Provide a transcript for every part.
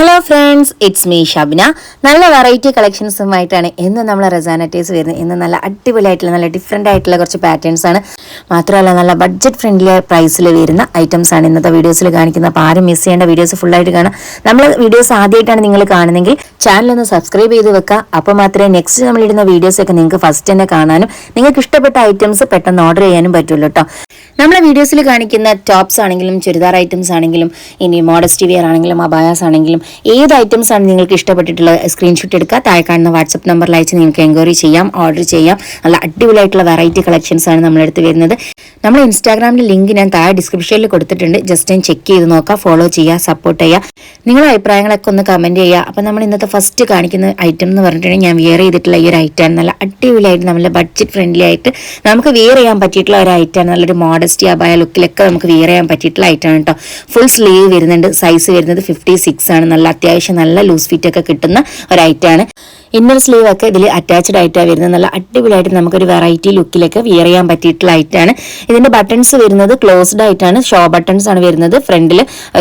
Hello friends it's me Shabna നല്ല variety കളക്ഷൻസുമായിട്ടാണ് ഇന്ന് നമ്മൾ റെസാനറ്റേഴ്സ് വരുന്നത്. ഇന്ന് നല്ല അടിപൊളിയായിട്ടുള്ള നല്ല ഡിഫറെന്റ് ആയിട്ടുള്ള കുറച്ച് പാറ്റേൺസ് ആണ്. മാത്രമല്ല നല്ല ബഡ്ജറ്റ് ഫ്രണ്ട്ലി പ്രൈസിൽ വരുന്ന ഐറ്റംസ് ആണ് ഇന്നത്തെ വീഡിയോസിൽ കാണിക്കുന്നത്. അപ്പോൾ ആരും മിസ് ചെയ്യേണ്ട വീഡിയോസ് ഫുള്ളായിട്ട് കാണാം. നമ്മൾ വീഡിയോസ് ആദ്യമായിട്ടാണ് നിങ്ങൾ കാണുന്നതെങ്കിൽ ചാനൽ ഒന്ന് സബ്സ്ക്രൈബ് ചെയ്ത് വെക്കുക. അപ്പോൾ മാത്രമേ നെക്സ്റ്റ് നമ്മളിടുന്ന വീഡിയോസൊക്കെ നിങ്ങൾക്ക് ഫസ്റ്റ് തന്നെ കാണാനും നിങ്ങൾക്ക് ഇഷ്ടപ്പെട്ട ഐറ്റംസ് പെട്ടെന്ന് ഓർഡർ ചെയ്യാനും പറ്റുള്ളൂ കേട്ടോ നമ്മളെ വീഡിയോസിൽ കാണിക്കുന്ന ടോപ്സ് ആണെങ്കിലും ചുരിദാർ ഐറ്റംസ് ആണെങ്കിലും ഇനി മോഡസ്റ്റി വെയർ ആണെങ്കിലും അബായാസ് ആണെങ്കിലും ഏത് ഐറ്റംസ് ആണ് നിങ്ങൾക്ക് ഇഷ്ടപ്പെട്ടിട്ടുള്ളത്? സ്ക്രീൻഷോട്ട് എടുക്കുക. താഴെ കാണുന്ന വാട്സപ്പ് നമ്പറിൽ അയച്ച് നിങ്ങൾക്ക് എൻക്വയറി ചെയ്യാം ഓർഡർ ചെയ്യാം. നല്ല അടിപൊളിയായിട്ടുള്ള വെറൈറ്റി കളക്ഷൻസ് ആണ് നമ്മളെടുത്ത് വരുന്നത്. നമ്മൾ ഇൻസ്റ്റാഗ്രാമിലെ ലിങ്ക് ഞാൻ താഴെ ഡിസ്ക്രിപ്ഷനിൽ കൊടുത്തിട്ടുണ്ട്. ജസ്റ്റ് ഞാൻ ചെക്ക് ചെയ്ത് നോക്കുക ഫോളോ ചെയ്യുക സപ്പോർട്ട് ചെയ്യുക. നിങ്ങളുടെ അഭിപ്രായങ്ങളൊക്കെ ഒന്ന് കമന്റ് ചെയ്യുക. അപ്പം നമ്മൾ ഇന്നത്തെ ഫസ്റ്റ് കാണിക്കുന്ന ഐറ്റം എന്ന് പറഞ്ഞിട്ടുണ്ടെങ്കിൽ ഞാൻ വിയർ ചെയ്തിട്ടുള്ള ഈ ഒരു ഐറ്റം നല്ല അടിപൊളിയായിട്ട് നമ്മുടെ ബഡ്ജറ്റ് ഫ്രണ്ട്ലി ആയിട്ട് നമുക്ക് വിയർ ചെയ്യാൻ പറ്റിയിട്ടുള്ള ഒരു ഐറ്റം നല്ലൊരു മോഡസ്റ്റി അബായ ലുക്കിലൊക്കെ നമുക്ക് വിയർ ചെയ്യാൻ പറ്റിയിട്ടുള്ള ഐറ്റമാണ് കേട്ടോ ഫുൾ സ്ലീവ് വരുന്നുണ്ട്. സൈസ് വരുന്നത് ഫിഫ്റ്റി സിക്സ് ആണ്. അത്യാവശ്യം നല്ല ലൂസ് ഫിറ്റ് ഒക്കെ കിട്ടുന്ന ഒരു ഐറ്റമാണ് ഇന്നർ സ്ലീവ് ഒക്കെ ഇതിൽ അറ്റാച്ച്ഡ് ആയിട്ടാണ് വരുന്നത്. നല്ല അടിപൊളിയായിട്ട് നമുക്കൊരു വെറൈറ്റി ലുക്കിലൊക്കെ വിയർ ചെയ്യാൻ പറ്റിയിട്ടുള്ള ഐറ്റാണ് ഇതിന്റെ ബട്ടൺസ് വരുന്നത് ക്ലോസ്ഡ് ആയിട്ടാണ്. ഷോ ബട്ടൺസ് ആണ് വരുന്നത്. ഫ്രണ്ടിൽ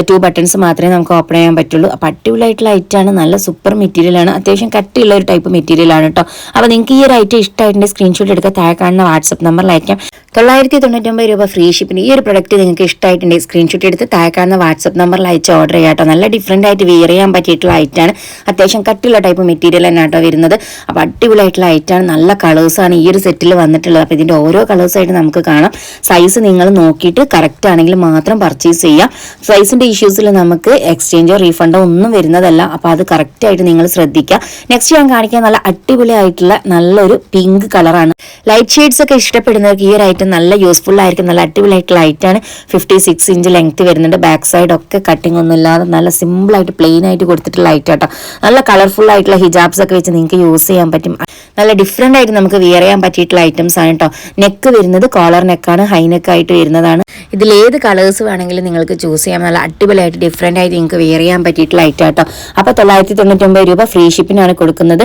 ടു ബട്ടൺസ് മാത്രമേ നമുക്ക് ഓപ്പൺ ചെയ്യാൻ പറ്റുള്ളൂ. അപ്പോൾ അടിപൊളിയായിട്ടുള്ള ഐറ്റാണ് നല്ല സൂപ്പർ മെറ്റീരിയൽ ആണ്. അത്യാവശ്യം കട്ടിയുള്ള ഒരു ടൈപ്പ് മെറ്റീരിയൽ ആണ് കേട്ടോ അപ്പോൾ നിങ്ങൾക്ക് ഈ ഒരു ഐറ്റം ഇഷ്ടമായിട്ടുണ്ടെങ്കിൽ സ്ക്രീൻഷോട്ട് എടുക്കുക. താഴെ കാണുന്ന വാട്സപ്പ് നമ്പറിൽ അയക്കാം. തൊള്ളായിരത്തി തൊണ്ണൂറ്റൊമ്പത് രൂപ ഫ്രീ ഷിപ്പിന് ഈ ഒരു പ്രൊഡക്റ്റ് നിങ്ങൾക്ക് ഇഷ്ടമായിട്ടുണ്ടെങ്കിൽ സ്ക്രീൻഷോട്ട് എടുത്ത് താഴെ കാണുന്ന വാട്സപ്പ് നമ്പറിൽ അയച്ച് ഓർഡർ ചെയ്യാം കേട്ടോ നല്ല ഡിഫറെന്റ് ആയിട്ട് വിയർ ചെയ്യാൻ പറ്റിയിട്ടുള്ള ഐറ്റാണ് അത്യാവശ്യം കട്ടിയുള്ള ടൈപ്പ് മെറ്റീരിയൽ തന്നെ കേട്ടോ വരുന്നത്. അപ്പോൾ അടിപൊളിയായിട്ടുള്ള ഐറ്റാണ് നല്ല കളേഴ്സാണ് ഈ ഒരു സെറ്റിൽ വന്നിട്ടുള്ളത്. അപ്പോൾ ഇതിന്റെ ഓരോ കളേഴ്സായിട്ട് നമുക്ക് കാണാം. സൈസ് നിങ്ങൾ നോക്കിയിട്ട് കറക്റ്റ് ആണെങ്കിൽ മാത്രം പർച്ചേസ് ചെയ്യാം. സൈസിന്റെ ഇഷ്യൂസിൽ നമുക്ക് എക്സ്ചേഞ്ചോ റീഫണ്ടോ ഒന്നും വരുന്നതല്ല. അപ്പോൾ അത് കറക്റ്റായിട്ട് നിങ്ങൾ ശ്രദ്ധിക്കുക. നെക്സ്റ്റ് ഞാൻ കാണിക്കാൻ നല്ല അടിപൊളിയായിട്ടുള്ള നല്ലൊരു പിങ്ക് കളറാണ് ലൈറ്റ് ഷെയ്ഡ്സ് ഒക്കെ ഇഷ്ടപ്പെടുന്നവർക്ക് ഈ ഒരു ഐറ്റം നല്ല യൂസ്ഫുൾ ആയിരിക്കും. നല്ല അടിപൊളിയായിട്ടുള്ള ഐറ്റാണ് ഫിഫ്റ്റി സിക്സ് ഇഞ്ച് ലെങ്ത് വരുന്നുണ്ട്. ബാക്ക് സൈഡ് ഒക്കെ കട്ടിംഗ് ഒന്നും ഇല്ലാതെ നല്ല സിമ്പിൾ ആയിട്ട് പ്ലെയിൻ ആയിട്ട് കൊടുത്തിട്ടുള്ള ഐറ്റം കേട്ടോ നല്ല കളർഫുൾ ആയിട്ടുള്ള ഹിജാബ്സ് ഒക്കെ വെച്ച് നിങ്ങൾക്ക് യൂസ് ചെയ്യാൻ പറ്റും. നല്ല ഡിഫറെന്റ് ആയിട്ട് നമുക്ക് വിയർ ചെയ്യാൻ പറ്റിയിട്ടുള്ള ഐറ്റംസ് ആണ് കേട്ടോ നെക്ക് വരുന്നത് കോളർ നെക്കാണ് ഹൈ നെക്ക് ആയിട്ട് വരുന്നതാണ്. ഇതിൽ ഏത് കളേഴ്സ് വേണമെങ്കിലും നിങ്ങൾക്ക് ചൂസ് ചെയ്യാം. നല്ല അടിപൊളിയായിട്ട് ഡിഫറെന്റ് ആയിട്ട് നിങ്ങൾക്ക് വെയർ ചെയ്യാൻ പറ്റിയിട്ടുള്ള ഐറ്റം കേട്ടോ അപ്പോൾ തൊള്ളായിരത്തി തൊണ്ണൂറ്റൊമ്പത് രൂപ ഫ്രീ ഷിപ്പിനാണ് കൊടുക്കുന്നത്.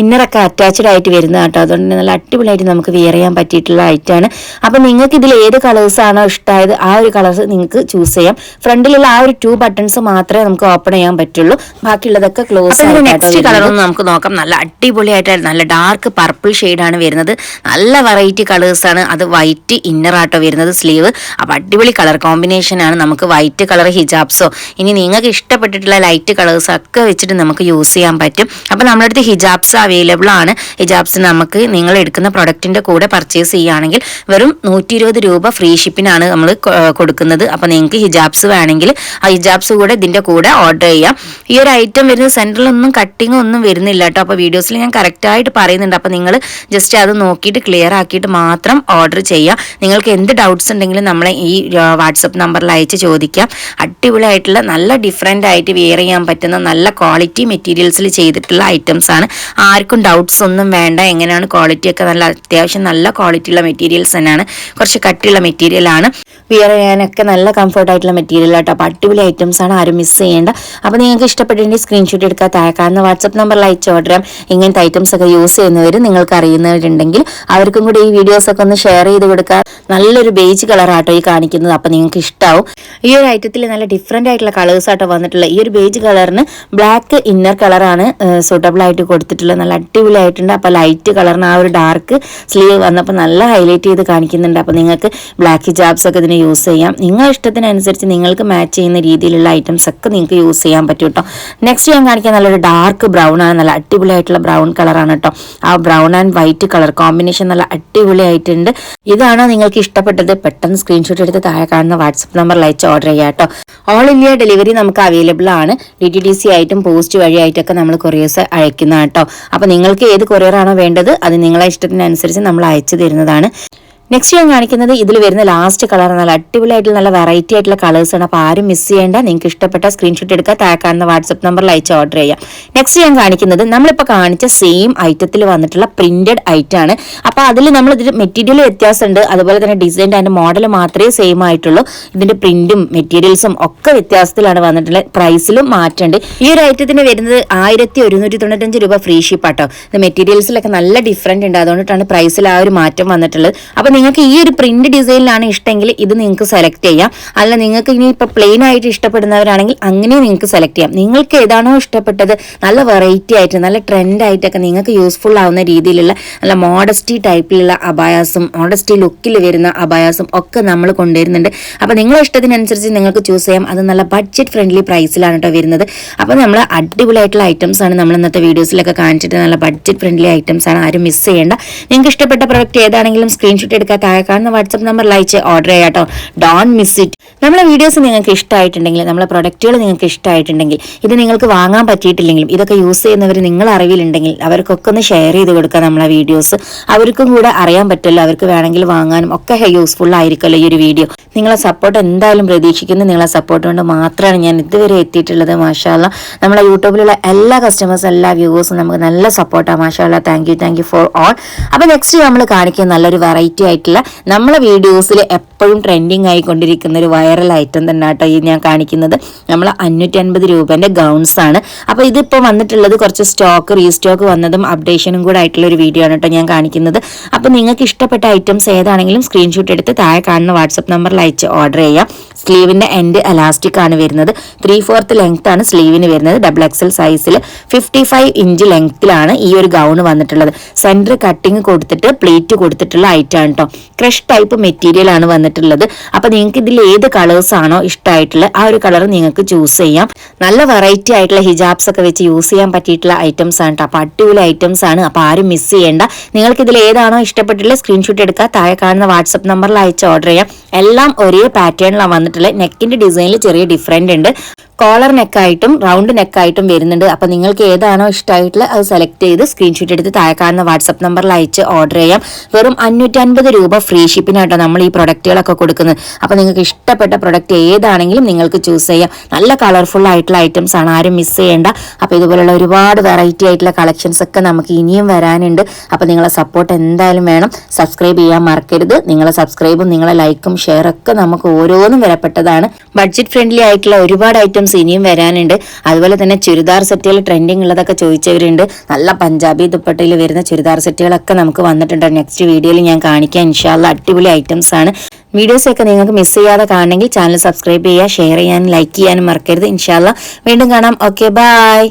ഇന്നറൊക്കെ അറ്റാച്ച്ഡ് ആയിട്ട് വരുന്നത് കേട്ടോ. അതുകൊണ്ട് നല്ല അടിപൊളിയായിട്ട് നമുക്ക് വെയർ ചെയ്യാൻ പറ്റിയിട്ടുള്ള ഐറ്റമാണ് അപ്പോൾ നിങ്ങൾക്ക് ഇതിൽ ഏത് കളേഴ്സ് ആണോ ഇഷ്ടമായത് ആ ഒരു കളേഴ്സ് നിങ്ങൾക്ക് ചൂസ് ചെയ്യാം. ഫ്രണ്ടിലുള്ള ആ ഒരു ടു ബട്ടൺസ് മാത്രമേ നമുക്ക് ഓപ്പൺ ചെയ്യാൻ പറ്റുള്ളൂ. ബാക്കിയുള്ളതൊക്കെ ക്ലോസ് നെക്സ്റ്റ് കളർ ഒന്ന് നമുക്ക് നോക്കാം. നല്ല അടിപൊളിയായിട്ടാണ് നല്ല ഡാർക്ക് പർപ്പിൾ ആണ് വരുന്നത്. നല്ല വെറൈറ്റി കളേഴ്സ് ആണ്. അത് വൈറ്റ് ഇന്നർ ആട്ടോ വരുന്നത് സ്ലീവ് അപ്പോൾ അടിപൊളി കളർ കോമ്പിനേഷൻ ആണ്. നമുക്ക് വൈറ്റ് കളർ ഹിജാബ്സോ. ഇനി നിങ്ങൾക്ക് ഇഷ്ടപ്പെട്ടിട്ടുള്ള ലൈറ്റ് കളേഴ്സ് ഒക്കെ വെച്ചിട്ട് നമുക്ക് യൂസ് ചെയ്യാൻ പറ്റും. അപ്പോൾ നമ്മുടെ അടുത്ത് ഹിജാബ്സ് അവൈലബിൾ ആണ്. ഹിജാബ്സ് നമുക്ക് നിങ്ങൾ എടുക്കുന്ന പ്രൊഡക്റ്റിന്റെ കൂടെ പർച്ചേസ് ചെയ്യുകയാണെങ്കിൽ വെറും നൂറ്റി ഇരുപത് രൂപ ഫ്രീ ഷിപ്പിനാണ് നമ്മൾ കൊടുക്കുന്നത്. അപ്പോൾ നിങ്ങൾക്ക് ഹിജാബ്സ് വേണമെങ്കിൽ ആ ഹിജാബ്സ് കൂടെ ഇതിന്റെ കൂടെ ഓർഡർ ചെയ്യാം. ഈ ഒരു ഐറ്റം വരുന്ന സെന്ററിലൊന്നും കട്ടിങ് ഒന്നും വരുന്നില്ല കേട്ടോ. അപ്പോൾ വീഡിയോസിൽ ഞാൻ കറക്റ്റായിട്ട് പറയുന്നുണ്ട്. അപ്പോൾ നിങ്ങൾ ജസ്റ്റ് അത് നോക്കിയിട്ട് ക്ലിയർ ആക്കിയിട്ട് മാത്രം ഓർഡർ ചെയ്യുക നിങ്ങൾക്ക് എന്ത് ഡൗട്ട്സ് ഉണ്ടെങ്കിലും നമ്മളെ ഈ വാട്സപ്പ് നമ്പറിൽ അയച്ച് ചോദിക്കാം. അടിപൊളിയായിട്ടുള്ള നല്ല ഡിഫറെന്റ് ആയിട്ട് വെയർ ചെയ്യാൻ പറ്റുന്ന നല്ല ക്വാളിറ്റി മെറ്റീരിയൽസിൽ ചെയ്തിട്ടുള്ള ഐറ്റംസ് ആണ്. ആർക്കും ഡൗട്ട്സ് ഒന്നും വേണ്ട. എങ്ങനെയാണ് ക്വാളിറ്റി ഒക്കെ നല്ല അത്യാവശ്യം നല്ല ക്വാളിറ്റി ഉള്ള മെറ്റീരിയൽസ് തന്നെയാണ്. കുറച്ച് കട്ടിയുള്ള മെറ്റീരിയൽ ആണ്. വിയർ ചെയ്യാനൊക്കെ നല്ല കംഫർട്ട് ആയിട്ടുള്ള മെറ്റീരിയൽ ആട്ടോ. അപ്പോൾ അടിപൊളി ഐറ്റംസ് ആണ്. ആരും മിസ് ചെയ്യേണ്ട. അപ്പോൾ നിങ്ങൾക്ക് ഇഷ്ടപ്പെട്ടിട്ടുണ്ടെങ്കിൽ സ്ക്രീൻഷോട്ട് എടുക്കാൻ താഴെ കാണുന്ന വാട്സപ്പ് നമ്പറിൽ അയച്ച് ഓർഡർ ചെയ്യാം. ഇങ്ങനത്തെ ഐറ്റംസ് ഒക്കെ യൂസ് ചെയ്യുന്നവർ നിങ്ങൾക്ക് അറിയുന്നവരുണ്ടെങ്കിൽ അവർക്കും കൂടി ഈ വീഡിയോസ് ഒക്കെ ഒന്ന് ഷെയർ ചെയ്ത് കൊടുക്കുക നല്ലൊരു ബേജ് കളറാട്ടോ ഈ കാണിക്കുന്നത്. അപ്പോൾ നിങ്ങൾക്ക് ഇഷ്ടമാവും ഈ ഒരു ഐറ്റത്തിൽ നല്ല ഡിഫറെന്റ് ആയിട്ടുള്ള കളേഴ്സ് ആട്ടോ വന്നിട്ടുള്ള ഈ ഒരു ബേജ് കളറിന് ബ്ലാക്ക് ഇന്നർ കളറാണ് സൂട്ടബിൾ ആയിട്ട് കൊടുത്തിട്ടുള്ളത്. നല്ല അടിപൊളി ആയിട്ടുണ്ട് അപ്പോൾ ലൈറ്റ് കളറിന് ആ ഒരു ഡാർക്ക് സ്ലീവ് വന്നപ്പോൾ നല്ല ഹൈലൈറ്റ് ചെയ്ത് കാണിക്കുന്നുണ്ട്. അപ്പോൾ നിങ്ങൾക്ക് ബ്ലാക്ക് ഹിജാബ്സ് ഒക്കെ ഇതിന് യൂസ് ചെയ്യാം. നിങ്ങളുടെ ഇഷ്ടത്തിനനുസരിച്ച് നിങ്ങൾക്ക് മാച്ച് ചെയ്യുന്ന രീതിയിലുള്ള ഐറ്റംസ് ഒക്കെ നിങ്ങൾക്ക് യൂസ് ചെയ്യാൻ പറ്റും കേട്ടോ നെക്സ്റ്റ് ഞാൻ കാണിക്കാൻ നല്ലൊരു ഡാർക്ക് ബ്രൗൺ ആണ്. നല്ല അടിപൊളി ആയിട്ടുള്ള ബ്രൗൺ കളറാണ് കേട്ടോ ആ brown and white colour combination നല്ല അടിപൊളി ആയിട്ടുണ്ട് ഇതാണോ നിങ്ങൾക്ക് ഇഷ്ടപ്പെട്ടത്. പെട്ടെന്ന് സ്ക്രീൻഷോട്ട് എടുത്ത് താഴെ കാണുന്ന വാട്സപ്പ് നമ്പറിൽ അയച്ച് ഓർഡർ ചെയ്യാം കേട്ടോ. ഓൾ ഇന്ത്യ ഡെലിവറി നമുക്ക് അവൈലബിൾ ആണ്. ഡി ടി ഡി സി ആയിട്ടും പോസ്റ്റ് വഴിയായിട്ടൊക്കെ നമ്മൾ കൊറിയേഴ്സ് അയക്കുന്ന കേട്ടോ. അപ്പോൾ നിങ്ങൾക്ക് ഏത് കൊറിയർ ആണോ വേണ്ടത് അത് നിങ്ങളെ ഇഷ്ടത്തിനനുസരിച്ച് നമ്മൾ അയച്ചു തരുന്നതാണ്. നെക്സ്റ്റ് ഞാൻ കാണിക്കുന്നത് ഇതിൽ വരുന്ന ലാസ്റ്റ് കളർ നല്ല അടിപൊളിയായിട്ടുള്ള നല്ല വെറൈറ്റി ആയിട്ടുള്ള കളേഴ്സ് ആണ്. അപ്പോൾ ആരും മിസ് ചെയ്യേണ്ട. നിങ്ങൾക്ക് ഇഷ്ടപ്പെട്ട സ്ക്രീൻഷോട്ട് എടുക്കുക. താഴെ കാണുന്ന വാട്സപ്പ് നമ്പറിൽ അയച്ച് ഓർഡർ ചെയ്യാം നെക്സ്റ്റ് ഞാൻ കാണിക്കുന്നത് നമ്മളിപ്പോൾ കാണിച്ച സെയിം ഐറ്റത്തിൽ വന്നിട്ടുള്ള പ്രിന്റഡ് ഐറ്റം ആണ്. അപ്പോൾ അതിൽ നമ്മൾ ഇതിൽ മെറ്റീരിയൽ വ്യത്യാസമുണ്ട്. അതുപോലെ തന്നെ ഡിസൈൻ അതിന്റെ മോഡൽ മാത്രമേ സെയിം ആയിട്ടുള്ളൂ. ഇതിന്റെ പ്രിന്റും മെറ്റീരിയൽസും ഒക്കെ വ്യത്യാസത്തിലാണ് വന്നിട്ടുള്ളത് പ്രൈസിലും മാറ്റമുണ്ട്. ഈ ഒരു ഐറ്റത്തിന് വരുന്നത് ആയിരത്തി ഒരുന്നൂറ്റി തൊണ്ണൂറ്റഞ്ച് രൂപ ഫ്രീ ഷിപ്പാട്ടോ ഇത് മെറ്റീരിയൽസിലൊക്കെ നല്ല ഡിഫറന്റ് ഉണ്ട്. അതുകൊണ്ടിട്ടാണ് പ്രൈസിൽ ആ ഒരു മാറ്റം വന്നിട്ടുള്ളത്. അപ്പോൾ നിങ്ങൾക്ക് ഈ ഒരു പ്രിന്റ് ഡിസൈനിലാണ് ഇഷ്ടമെങ്കിൽ ഇത് നിങ്ങൾക്ക് സെലക്ട് ചെയ്യാം. അല്ല നിങ്ങൾക്ക് ഇനി ഇപ്പൊ പ്ലെയിൻ ആയിട്ട് ഇഷ്ടപ്പെടുന്നവരാണെങ്കിൽ അങ്ങനെയും നിങ്ങൾക്ക് സെലക്ട് ചെയ്യാം. നിങ്ങൾക്ക് ഏതാണോ ഇഷ്ടപ്പെട്ടത് നല്ല വെറൈറ്റി ആയിട്ട് നല്ല ട്രെൻഡ് ആയിട്ടൊക്കെ നിങ്ങൾക്ക് യൂസ്ഫുൾ ആവുന്ന രീതിയിലുള്ള നല്ല മോഡസ്റ്റി ടൈപ്പിലുള്ള അബായാസും മോഡസ്റ്റി ലുക്കിൽ വരുന്ന അബായാസും ഒക്കെ നമ്മൾ കൊണ്ടുവരുന്നുണ്ട്. അപ്പോൾ നിങ്ങളുടെ ഇഷ്ടത്തിനനുസരിച്ച് നിങ്ങൾക്ക് ചൂസ് ചെയ്യാം. അത് നല്ല ബഡ്ജറ്റ് ഫ്രണ്ട്ലി പ്രൈസിലാണ് കേട്ടോ വരുന്നത്. അപ്പോൾ നമ്മൾ അടിപൊളിയായിട്ടുള്ള ഐറ്റംസ് ആണ് നമ്മൾ ഇന്നത്തെ വീഡിയോസിലൊക്കെ കാണിച്ചിട്ട് നല്ല ബഡ്ജറ്റ് ഫ്രണ്ട്ലി ഐറ്റംസ് ആണ് ആരും മിസ് ചെയ്യേണ്ട. നിങ്ങൾക്ക് ഇഷ്ടപ്പെട്ട പ്രൊഡക്റ്റ് ഏതാണെങ്കിലും സ്ക്രീൻഷോട്ട് എടുക്കാൻ താഴെ കാണുന്ന വാട്സപ്പ് നമ്പറിൽ അയച്ച് ഓർഡർ ചെയ്യാം കേട്ടോ ഡോൺ മിസ് ഇറ്റ് നമ്മളെ വീഡിയോസ് നിങ്ങൾക്ക് ഇഷ്ടമായിട്ടുണ്ടെങ്കിൽ നമ്മളെ പ്രൊഡക്റ്റുകൾ നിങ്ങൾക്ക് ഇഷ്ടമായിട്ടുണ്ടെങ്കിൽ ഇത് നിങ്ങൾക്ക് വാങ്ങാൻ പറ്റിയിട്ടില്ലെങ്കിലും ഇതൊക്കെ യൂസ് ചെയ്യുന്നവർ നിങ്ങൾ അറിവിലുണ്ടെങ്കിൽ അവർക്കൊക്കെ ഒന്ന് ഷെയർ ചെയ്ത് കൊടുക്കുക നമ്മളെ വീഡിയോസ് അവർക്കും കൂടെ അറിയാൻ പറ്റുമല്ലോ അവർക്ക് വേണമെങ്കിൽ വാങ്ങാനും ഒക്കെ യൂസ്ഫുൾ ആയിരിക്കുമല്ലോ ഈ ഒരു വീഡിയോ നിങ്ങളെ സപ്പോർട്ട് എന്തായാലും പ്രതീക്ഷിക്കുന്നു. നിങ്ങളെ സപ്പോർട്ട് കൊണ്ട് മാത്രമാണ് ഞാൻ ഇതുവരെ എത്തിയിട്ടുള്ളത് മാഷാല്ല നമ്മളെ യൂട്യൂബിലുള്ള എല്ലാ കസ്റ്റമേഴ്സും എല്ലാ വ്യൂവേഴ്സും നമുക്ക് നല്ല സപ്പോർട്ടാണ് മാഷാല്ല thank you thank you for all അപ്പോൾ നെക്സ്റ്റ് നമ്മൾ കാണിക്കുന്ന നല്ലൊരു വെറൈറ്റി ആയിട്ടുള്ള നമ്മളെ വീഡിയോസിൽ എപ്പോഴും ട്രെൻഡിങ് ആയിക്കൊണ്ടിരിക്കുന്ന ഒരു വൈറൽ ഐറ്റം തന്നെ കേട്ടോ ഈ ഞാൻ കാണിക്കുന്നത്. നമ്മൾ അഞ്ഞൂറ്റി അൻപത് രൂപേന്റെ ഗൗൺസ് ആണ്. അപ്പോൾ ഇതിപ്പോൾ വന്നിട്ടുള്ളത് കുറച്ച് സ്റ്റോക്ക് റീസ്റ്റോക്ക് വന്നതും അപ്ഡേഷനും കൂടെ ആയിട്ടുള്ള ഒരു വീഡിയോ ആണ് കേട്ടോ ഞാൻ കാണിക്കുന്നത്. അപ്പോൾ നിങ്ങൾക്ക് ഇഷ്ടപ്പെട്ട ഐറ്റംസ് ഏതാണെങ്കിലും സ്ക്രീൻഷോട്ട് എടുത്ത് താഴെ കാണുന്ന വാട്സപ്പ് നമ്പറിൽ അയച്ച് ഓർഡർ ചെയ്യാം. സ്ലീവിന്റെ എൻഡ് അലാസ്റ്റിക് ആണ് വരുന്നത്. ത്രീ ഫോർത്ത് ലെങ്ത് ആണ് സ്ലീവിന് വരുന്നത്. ഡബിൾ എക്സൽ സൈസിൽ ഫിഫ്റ്റി ഫൈവ് ഇഞ്ച് ലെങ്ത്തിലാണ് ഈ ഒരു ഗൗൺ വന്നിട്ടുള്ളത്. സെന്റർ കട്ടിങ് കൊടുത്തിട്ട് പ്ലേറ്റ് കൊടുത്തിട്ടുള്ള ഐറ്റം ആണ് കേട്ടോ ക്രഷ് ടൈപ്പ് മെറ്റീരിയൽ ആണ് വന്നിട്ടുള്ളത്. അപ്പൊ നിങ്ങൾക്ക് ഇതിൽ ഏത് കളേഴ്സ് ആണോ ഇഷ്ടമായിട്ടുള്ള ആ ഒരു കളർ നിങ്ങൾക്ക് ചൂസ് ചെയ്യാം. നല്ല വെറൈറ്റി ആയിട്ടുള്ള ഹിജാബ്സ് ഒക്കെ വെച്ച് യൂസ് ചെയ്യാൻ പറ്റിയിട്ടുള്ള ഐറ്റംസ് ആണ് കേട്ടോ അപ്പൊ അടിപൊളി ഐറ്റംസ് ആണ്. അപ്പൊ ആരും മിസ് ചെയ്യേണ്ട. നിങ്ങൾക്ക് ഇതിൽ ഏതാണോ ഇഷ്ടപ്പെട്ടിട്ടുള്ള സ്ക്രീൻഷോട്ട് എടുക്കുക. താഴെ കാണുന്ന വാട്സപ്പ് നമ്പറിൽ അയച്ച് ഓർഡർ ചെയ്യാം. എല്ലാം ഒരേ പാറ്റേണിലാണ് വന്നിട്ടുള്ളത്. നെക്കിന്റെ ഡിസൈനിൽ ചെറിയ ഡിഫറെന്റ് ഉണ്ട്. കോളർ നെക്കായിട്ടും റൗണ്ട് നെക്കായിട്ടും വരുന്നുണ്ട്. അപ്പൊ നിങ്ങൾക്ക് ഏതാണോ ഇഷ്ടമായിട്ടുള്ളത് അത് സെലക്ട് ചെയ്ത് സ്ക്രീൻഷോട്ട് എടുത്ത് താഴെ കാണുന്ന വാട്സപ്പ് നമ്പറിൽ അയച്ച് ഓർഡർ ചെയ്യാം. വെറും അഞ്ഞൂറ്റൻപത് രൂപ ഫ്രീ ഷിപ്പിനായിട്ടോ നമ്മൾ ഈ പ്രൊഡക്റ്റുകളൊക്കെ കൊടുക്കുന്നത്. അപ്പൊ നിങ്ങൾക്ക് ഇഷ്ടപ്പെട്ട പ്രൊഡക്റ്റ് ഏതാണെങ്കിലും നിങ്ങൾക്ക് ചൂസ് ചെയ്യാം. നല്ല കളർഫുൾ ആയിട്ടുള്ള ഐറ്റംസ് ആണ്. ആരും മിസ് ചെയ്യേണ്ട. അപ്പൊ ഇതുപോലുള്ള ഒരുപാട് വെറൈറ്റി ആയിട്ടുള്ള കളക്ഷൻസ് ഒക്കെ നമുക്ക് ഇനിയും വരാനുണ്ട്. അപ്പൊ നിങ്ങളെ സപ്പോർട്ട് എന്തായാലും വേണം. സബ്സ്ക്രൈബ് ചെയ്യാൻ മറക്കരുത്. നിങ്ങളെ സബ്സ്ക്രൈബും നിങ്ങളെ ലൈക്കും ഷെയർ ഒക്കെ നമുക്ക് ഓരോന്നും വിലപ്പെട്ടതാണ് ബഡ്ജറ്റ് ഫ്രണ്ട്ലി ആയിട്ടുള്ള ഒരുപാട് ഐറ്റംസ് ഇനിയും വരാനുണ്ട്. അതുപോലെ തന്നെ ചുരിദാർ സെറ്റുകൾ ട്രെൻഡിങ് ഉള്ളതൊക്കെ ചോദിച്ചവരുണ്ട്. നല്ല പഞ്ചാബി ദുപ്പട്ടയിൽ വരുന്ന ചുരിദാർ സെറ്റുകളൊക്കെ നമുക്ക് വന്നിട്ടുണ്ട്. നെക്സ്റ്റ് വീഡിയോയിൽ ഞാൻ കാണിക്കാം. ഇൻഷാല്ല അടിപൊളി ഐറ്റംസ് ആണ്. വീഡിയോസ് ഒക്കെ നിങ്ങൾക്ക് മിസ് ചെയ്യാതെ കാണണമെങ്കിൽ ചാനൽ സബ്സ്ക്രൈബ് ചെയ്യുക ഷെയർ ചെയ്യാനും ലൈക്ക് ചെയ്യാനും മറക്കരുത്. ഇൻഷാല്ല വീണ്ടും കാണാം. Okay bye